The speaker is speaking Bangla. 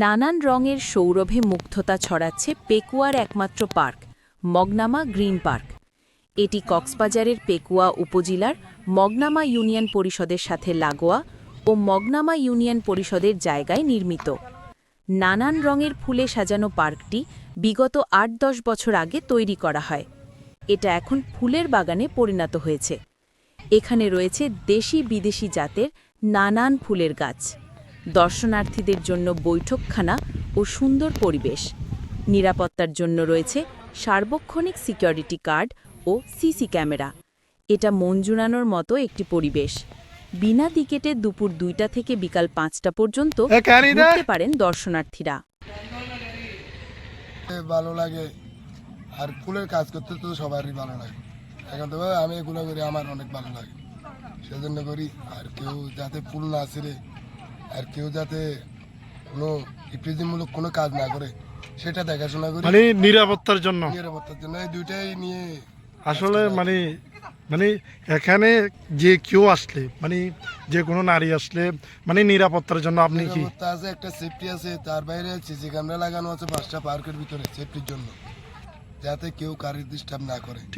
নানান রঙের সৌরভে মুগ্ধতা ছড়াচ্ছে পেকুয়ার একমাত্র পার্ক, মগনামা গ্রিন পার্ক। এটি কক্সবাজারের পেকুয়া উপজেলার মগনামা ইউনিয়ন পরিষদের সাথে লাগোয়া ও মগনামা ইউনিয়ন পরিষদের জায়গায় নির্মিত। নানান রঙের ফুলে সাজানো পার্কটি বিগত আট দশ বছর আগে তৈরি করা হয়। এটা এখন ফুলের বাগানে পরিণত হয়েছে। এখানে রয়েছে দেশি বিদেশি জাতের নানান ফুলের গাছ। দর্শনার্থীদের জন্য বৈঠকখানা ও সুন্দর পরিবেশ। নিরাপত্তার জন্য রয়েছে সার্বক্ষণিক সিকিউরিটি কার্ড ও সিসি ক্যামেরা। এটা মন জুড়ানোর মতো একটি পরিবেশ। বিনা টিকেটে দুপুর দুইটা থেকে বিকাল পাঁচটা পর্যন্ত ঘুরতে পারেন দর্শনার্থীরা। ভালো লাগে। আর ফুলের কাজ করতে তো সবারই ভালো লাগে। এখন তো আমি এগুলো করি আমার অনেক ভালো লাগে। সেজন্য করি। আর কেউ যাতে ফুল না ছিঁড়ে আর কেউ যাতে কোনো ইফ্রিজিমূলক কোনো কাজ না করে সেটা দেখাশোনা করি। মানে নিরাপত্তার জন্য? নিরাপত্তার জন্য। এই দুইটাই নিয়ে আসলে মানে মানে এখানে যে কেউ আসলে মানে যে কোনো নারী আসলে মানে নিরাপত্তার জন্য আপনি কি? আছে একটা সেফটি আছে তার বাইরে সিসি ক্যামেরা লাগানো আছে পাঁচটা পার্কের ভিতরে সেফটির জন্য। যাতে কেউ কারির ডিস্টার্ব না করে।